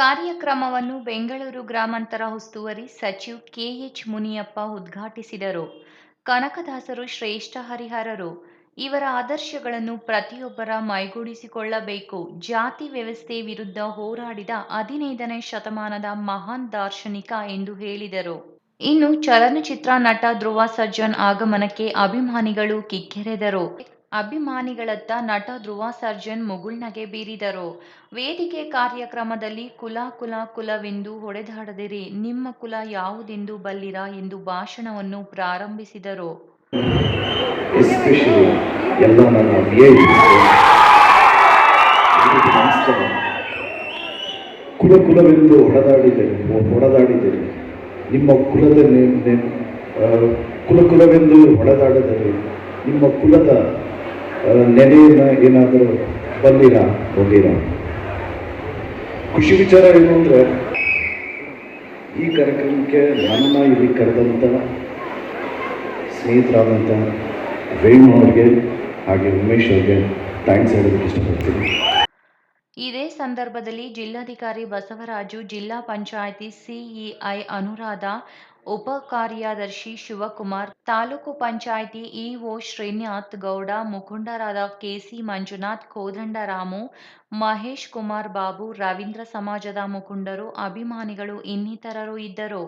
ಕಾರ್ಯಕ್ರಮವನ್ನು ಬೆಂಗಳೂರು ಗ್ರಾಮಾಂತರ ಉಸ್ತುವಾರಿ ಸಚಿವ ಕೆಎಚ್ ಮುನಿಯಪ್ಪ ಉದ್ಘಾಟಿಸಿದರು. ಕನಕದಾಸರು ಶ್ರೇಷ್ಠ ಹರಿಹರರು. ಇವರ ಆದರ್ಶಗಳನ್ನು ಪ್ರತಿಯೊಬ್ಬರ ಮೈಗೂಡಿಸಿಕೊಳ್ಳಬೇಕು. ಜಾತಿ ವ್ಯವಸ್ಥೆ ವಿರುದ್ಧ ಹೋರಾಡಿದ ಹದಿನೈದನೇ ಶತಮಾನದ ಮಹಾನ್ ದಾರ್ಶನಿಕ ಎಂದು ಹೇಳಿದರು. ಇನ್ನು ಚಲನಚಿತ್ರ ನಟ ಧ್ರುವ ಸರ್ಜನ್ ಆಗಮನಕ್ಕೆ ಅಭಿಮಾನಿಗಳು ಕಿಕ್ಕಿರಿದರು. ಅಭಿಮಾನಿಗಳತ್ತ ನಟ ಧ್ರುವ ಸರ್ಜನ್ ಮುಗುಳ್ನಗೆ ಬೀರಿದರು. ವೇದಿಕೆ ಕಾರ್ಯಕ್ರಮದಲ್ಲಿ ಕುಲ ಕುಲ ಕುಲವೆಂದು ಹೊಡೆದಾಡದಿರಿ, ನಿಮ್ಮ ಕುಲ ಯಾವುದೆಂದು ಬಲ್ಲಿರಾ ಎಂದು ಭಾಷಣವನ್ನು ಪ್ರಾರಂಭಿಸಿದರು. ಕುಲ ಕುಲವೆಂದು ಹೊಡೆದಾಡಿದರೆ ಹೊಡೆದಾಡಿದರೆ. ನಿಮ್ಮ ಕುಲದ ಕುಲ ಕುಲವೆಂದು ಹೊಡೆದಾಡಿದರೆ, ನಿಮ್ಮ ಕುಲದ ನೆಲೆಯನ್ನು ಏನಾದರೂ ಬಂದಿರ? ಹೋಗಿರ ಖುಷಿ ವಿಚಾರ ಏನು ಅಂದರೆ, ಈ ಕಾರ್ಯಕ್ರಮಕ್ಕೆ ನನ್ನ ಇಲ್ಲಿ ಕರೆದಂಥ ಸ್ನೇಹಿತರಾದಂಥ ವೇಣು ಅವ್ರಿಗೆ ಹಾಗೆ ಉಮೇಶ್ ಅವ್ರಿಗೆ ಥ್ಯಾಂಕ್ಸ್ ಹೇಳೋದಕ್ಕೆ ಇಷ್ಟಪಡ್ತೀನಿ. ಇದೇ ಸಂದರ್ಭದಲ್ಲಿ ಜಿಲ್ಲಾಧಿಕಾರಿ ಬಸವರಾಜು, ಜಿಲ್ಲಾ ಪಂಚಾಯಿತಿ ಸಿಇಐ ಅನುರಾಧ, ಉಪ ಕಾರ್ಯದರ್ಶಿ ಶಿವಕುಮಾರ್, ತಾಲೂಕು ಪಂಚಾಯಿತಿ ಇಒ ಶ್ರೀನಾಥ್ ಗೌಡ, ಮುಖಂಡರಾದ ಕೆಸಿ ಮಂಜುನಾಥ್ ಕೋದಂಡರಾಮು ಮಹೇಶ್ ಕುಮಾರ್ ಬಾಬು, ರವೀಂದ್ರ ಸಮಾಜದ ಮುಖಂಡರು, ಅಭಿಮಾನಿಗಳು ಇನ್ನಿತರರು ಇದ್ದರು.